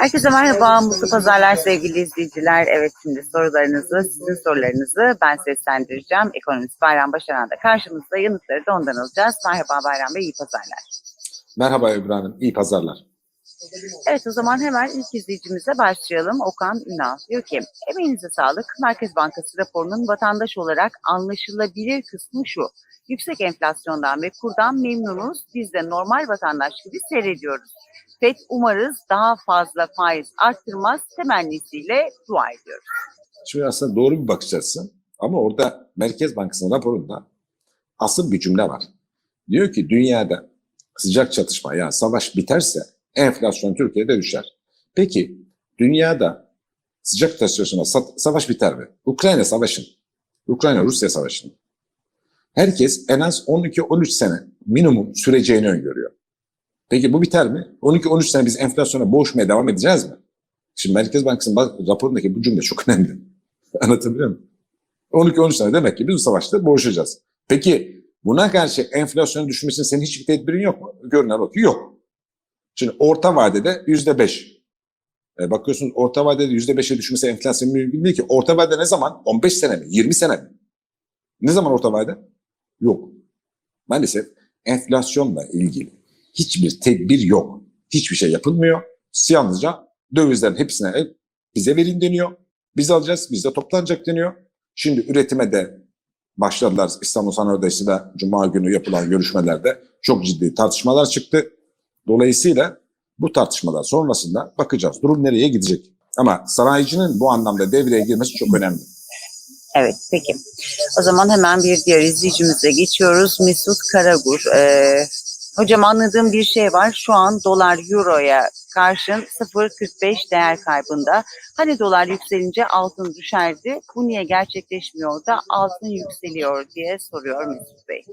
Herkese merhaba, mutlu pazarlar sevgili izleyiciler. Evet şimdi sorularınızı, sizin sorularınızı ben seslendireceğim. Ekonomist Bayram Başaran da karşımızda yanıtları da ondan alacağız. Merhaba Bayram Bey, iyi pazarlar. Merhaba Hanım, iyi pazarlar. Evet o zaman hemen ilk izleyicimize başlayalım. Okan Ünal diyor ki, emeğinize sağlık. Merkez Bankası raporunun vatandaş olarak anlaşılabilir kısmı şu. Yüksek enflasyondan ve kurdan memnunuz. Biz de normal vatandaş gibi seyrediyoruz. FED umarız daha fazla faiz arttırmaz temennisiyle dua ediyoruz. Şimdi aslında doğru bir bakış açısı ama orada Merkez Bankası'nın raporunda asıl bir cümle var. Diyor ki dünyada sıcak çatışma yani savaş biterse enflasyon Türkiye'de düşer. Peki dünyada sıcak sa- savaş biter mi? Ukrayna savaşın, Ukrayna-Rusya savaşın. Herkes en az 12-13 sene minimum süreceğini öngörüyor. Peki bu biter mi? 12-13 sene biz enflasyona boğuşmaya devam edeceğiz mi? Şimdi Merkez Bankası'nın raporundaki bu cümle çok önemli. Anlatabiliyor muyum? 12-13 sene demek ki biz bu savaşta boğuşacağız. Peki buna karşı enflasyonun düşmesinin senin hiçbir tedbirin yok mu? Görünen o ki yok. Şimdi orta vadede yüzde beş. E, bakıyorsunuz orta vadede yüzde beşe düşmesi enflasyon mümkün değil ki. Orta vade ne zaman? 15 sene mi? 20 sene mi? Ne zaman orta vade? Yok. Maalesef enflasyonla ilgili hiçbir tedbir yok. Hiçbir şey yapılmıyor. Yalnızca dövizlerin hepsine bize verin deniyor. Biz alacağız, bizde toplanacak deniyor. Şimdi üretime de başladılar. İstanbul Sanayi Odası'yla Cuma günü yapılan görüşmelerde çok ciddi tartışmalar çıktı. Dolayısıyla bu tartışmalar sonrasında bakacağız. Durum nereye gidecek? Ama sanayicinin bu anlamda devreye girmesi çok önemli. Evet peki. O zaman hemen bir diğer izleyicimize geçiyoruz. Mesut Karagur. Ee, hocam anladığım bir şey var. Şu an dolar euroya karşın 0.45 değer kaybında. Hani dolar yükselince altın düşerdi. Bu niye gerçekleşmiyor da altın yükseliyor diye soruyor Mesut Bey.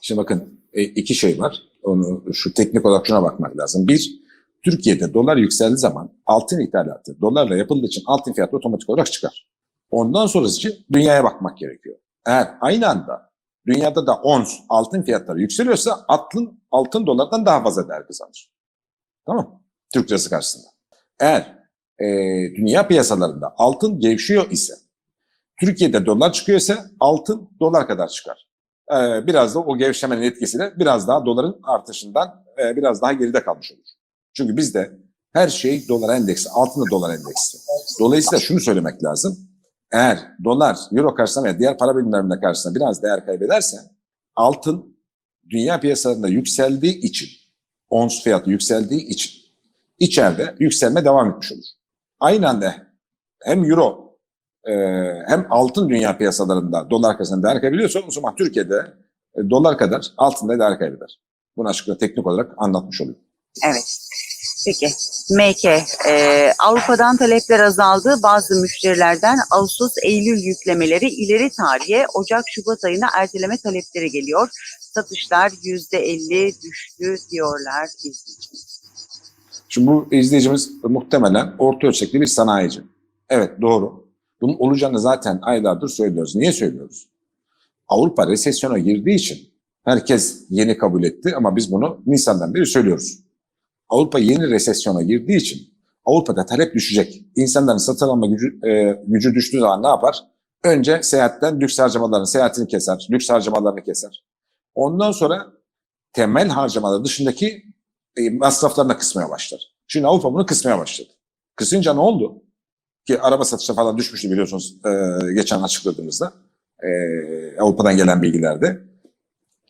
Şimdi bakın e, iki şey var. Onu şu teknik olarak şuna bakmak lazım. Bir, Türkiye'de dolar yükseldiği zaman altın ithalatı dolarla yapıldığı için altın fiyatı otomatik olarak çıkar. Ondan sonrası için dünyaya bakmak gerekiyor. Eğer aynı anda dünyada da ons altın fiyatları yükseliyorsa altın, altın dolardan daha fazla değer kazanır. Tamam? Türk lirası karşısında. Eğer e, dünya piyasalarında altın gevşiyor ise Türkiye'de dolar çıkıyorsa altın dolar kadar çıkar. Ee, biraz da o gevşemenin etkisiyle biraz daha doların artışından e, biraz daha geride kalmış olur. Çünkü bizde her şey dolar endeksi, altında dolar endeksi. Dolayısıyla şunu söylemek lazım. Eğer dolar, euro karşısında veya diğer para birimlerine karşısında biraz değer kaybederse altın dünya piyasalarında yükseldiği için, ons fiyatı yükseldiği için içeride yükselme devam etmiş olur. Aynı anda hem euro e, hem altın dünya piyasalarında dolar karşısında değer kaybediyorsa o zaman Türkiye'de e, dolar kadar altında değer kaybeder. Bunu açıkça teknik olarak anlatmış olayım. Evet. Peki. MK. e, Avrupa'dan talepler azaldı. Bazı müşterilerden Ağustos-Eylül yüklemeleri ileri tarihe Ocak-Şubat ayına erteleme talepleri geliyor. Satışlar %50 düştü diyorlar izleyicimiz. Şimdi bu izleyicimiz muhtemelen orta ölçekli bir sanayici. Evet doğru. Bunun olacağını zaten aylardır söylüyoruz. Niye söylüyoruz? Avrupa resesyona girdiği için herkes yeni kabul etti ama biz bunu Nisan'dan beri söylüyoruz. Avrupa yeni resesyona girdiği için Avrupa'da talep düşecek. İnsanların satın alma gücü, e, gücü düştüğü zaman ne yapar? Önce seyahatten lüks harcamalarını, seyahatini keser, lüks harcamalarını keser. Ondan sonra temel harcamalar dışındaki e, masraflarına kısmaya başlar. Şimdi Avrupa bunu kısmaya başladı. Kısınca ne oldu? Ki araba satışı falan düşmüştü biliyorsunuz e, geçen açıkladığımızda e, Avrupa'dan gelen bilgilerde.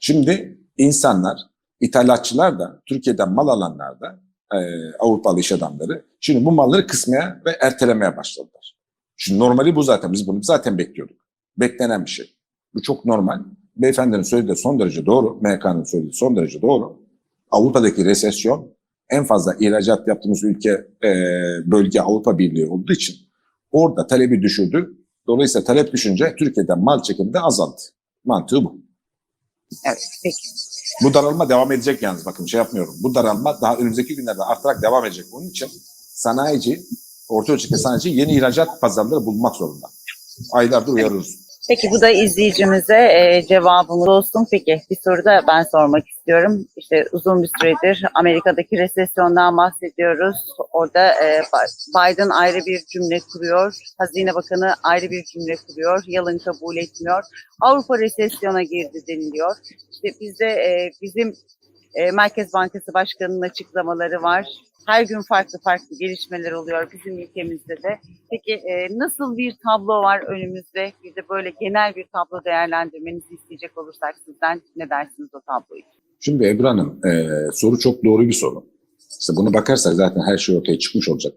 Şimdi insanlar, ithalatçılar da, Türkiye'den mal alanlar da, e, Avrupalı iş adamları, şimdi bu malları kısmaya ve ertelemeye başladılar. Şimdi normali bu zaten, biz bunu zaten bekliyorduk. Beklenen bir şey. Bu çok normal. Beyefendinin söylediği son derece doğru, MK'nın söylediği son derece doğru. Avrupa'daki resesyon en fazla ihracat yaptığımız ülke, e, bölge Avrupa Birliği olduğu için orada talebi düşürdü. Dolayısıyla talep düşünce Türkiye'den mal çekimi de azaldı. Mantığı bu. Evet peki. Bu daralma devam edecek yalnız bakın şey yapmıyorum. Bu daralma daha önümüzdeki günlerde artarak devam edecek. Onun için sanayici, orta ölçekli sanayici yeni ihracat pazarları bulmak zorunda. Aylardır uyarıyoruz. Peki bu da izleyicimize e, cevabımız olsun. Peki bir soru da ben sormak istiyorum. İşte uzun bir süredir Amerika'daki resesyondan bahsediyoruz. Orada e, Biden ayrı bir cümle kuruyor. Hazine Bakanı ayrı bir cümle kuruyor. Yalın kabul etmiyor. Avrupa resesyona girdi deniliyor. İşte bizde e, bizim e, Merkez Bankası Başkanı'nın açıklamaları var. Her gün farklı farklı gelişmeler oluyor bizim ülkemizde de. Peki e, nasıl bir tablo var önümüzde? Bir de böyle genel bir tablo değerlendirmenizi isteyecek olursak sizden ne dersiniz o tabloyu? Şimdi Ebru Hanım, e, soru çok doğru bir soru. İşte bunu bakarsak zaten her şey ortaya çıkmış olacak.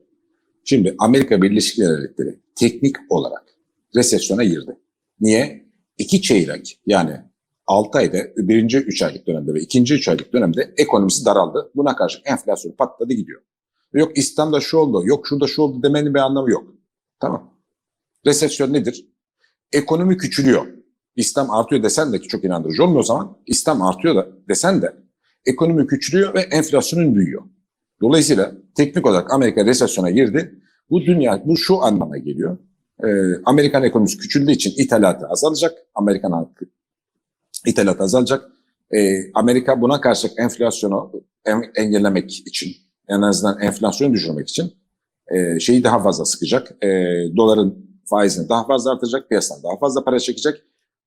Şimdi Amerika Birleşik Devletleri teknik olarak resesyona girdi. Niye? İki çeyrek yani 6 ayda birinci 3 aylık dönemde ve ikinci 3 aylık dönemde ekonomisi daraldı. Buna karşı enflasyon patladı gidiyor. Yok İslam'da şu oldu, yok şurada şu oldu demenin bir anlamı yok. Tamam. Resesyon nedir? Ekonomi küçülüyor. İslam artıyor desen de ki çok inandırıcı olmuyor o zaman. İslam artıyor da desen de ekonomi küçülüyor ve enflasyonun büyüyor. Dolayısıyla teknik olarak Amerika resesyona girdi. Bu dünya, bu şu anlama geliyor. Ee, Amerikan ekonomisi küçüldüğü için ithalatı azalacak. Amerikan halkı ithalat azalacak. Ee, Amerika buna karşı enflasyonu en- engellemek için, en azından enflasyonu düşürmek için e, şeyi daha fazla sıkacak. E, doların faizini daha fazla artacak, piyasadan daha fazla para çekecek.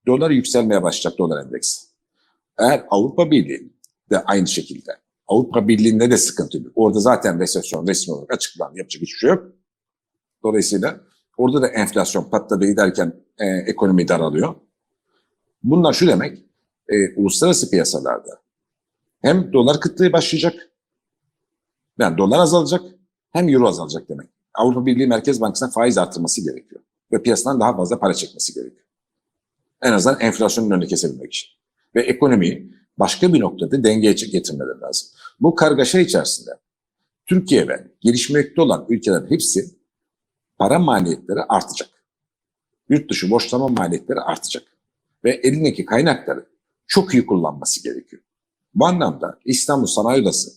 Dolar yükselmeye başlayacak dolar endeksi. Eğer Avrupa Birliği de aynı şekilde Avrupa Birliği'nde de sıkıntı yok. Orada zaten resesyon resmi olarak açıklandı. Yapacak hiçbir şey yok. Dolayısıyla orada da enflasyon patladı giderken e, ekonomi daralıyor. Bunlar şu demek, e, uluslararası piyasalarda hem dolar kıtlığı başlayacak, yani dolar azalacak, hem euro azalacak demek. Avrupa Birliği Merkez Bankası'na faiz artırması gerekiyor. Ve piyasadan daha fazla para çekmesi gerekiyor. En azından enflasyonun önünü kesebilmek için. Ve ekonomiyi başka bir noktada dengeye getirmeleri lazım. Bu kargaşa içerisinde Türkiye ve gelişmekte olan ülkelerin hepsi para maliyetleri artacak. Yurt dışı borçlama maliyetleri artacak. Ve elindeki kaynakları çok iyi kullanması gerekiyor. Bu anlamda İstanbul Sanayi Odası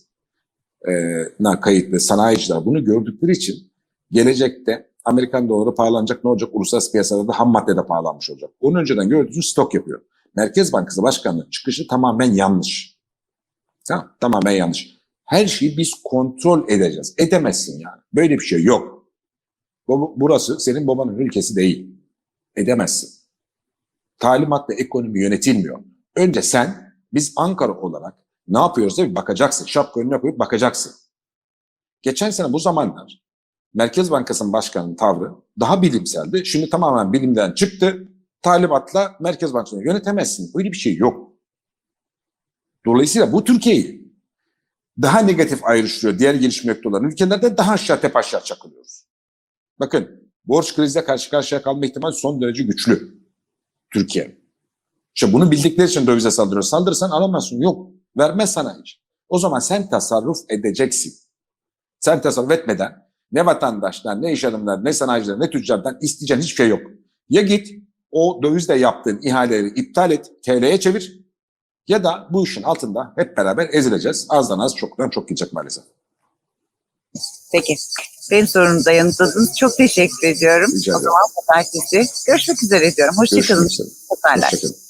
e, na kayıtlı sanayiciler bunu gördükleri için gelecekte Amerikan doları pahalanacak ne olacak? Uluslararası piyasalarda ham madde de pahalanmış olacak. Onun önceden gördüğünüz stok yapıyor. Merkez Bankası Başkanı'nın çıkışı tamamen yanlış. Tamam, tamamen yanlış. Her şeyi biz kontrol edeceğiz. Edemezsin yani. Böyle bir şey yok. Bu- Burası senin babanın ülkesi değil. Edemezsin. Talimatla ekonomi yönetilmiyor. Önce sen, biz Ankara olarak ne yapıyoruz diye bakacaksın. Şapka önüne koyup bakacaksın. Geçen sene bu zamanlar Merkez Bankası'nın başkanının tavrı daha bilimseldi. Şimdi tamamen bilimden çıktı. Talimatla Merkez Bankası'nı yönetemezsin. Öyle bir şey yok. Dolayısıyla bu Türkiye'yi daha negatif ayrıştırıyor diğer gelişmekte olan ülkelerde daha aşağı tep aşağı çakılıyoruz. Bakın borç krizle karşı karşıya kalma ihtimali son derece güçlü. Türkiye. İşte bunu bildikleri için dövize saldırıyor. Saldırırsan alamazsın. Yok. Vermez sana hiç. O zaman sen tasarruf edeceksin. Sen tasarruf etmeden ne vatandaştan, ne iş adamlarından, ne sanayicilerden, ne tüccardan isteyeceğin hiçbir şey yok. Ya git o dövizle yaptığın ihaleleri iptal et, TL'ye çevir ya da bu işin altında hep beraber ezileceğiz. Azdan az çoktan çok gidecek maalesef. Peki. Benim sorumu da yanıtladınız. Çok teşekkür ediyorum. Rica o ederim. zaman pazartesi görüşmek üzere diyorum. Hoşçakalın. Hoşçakalın.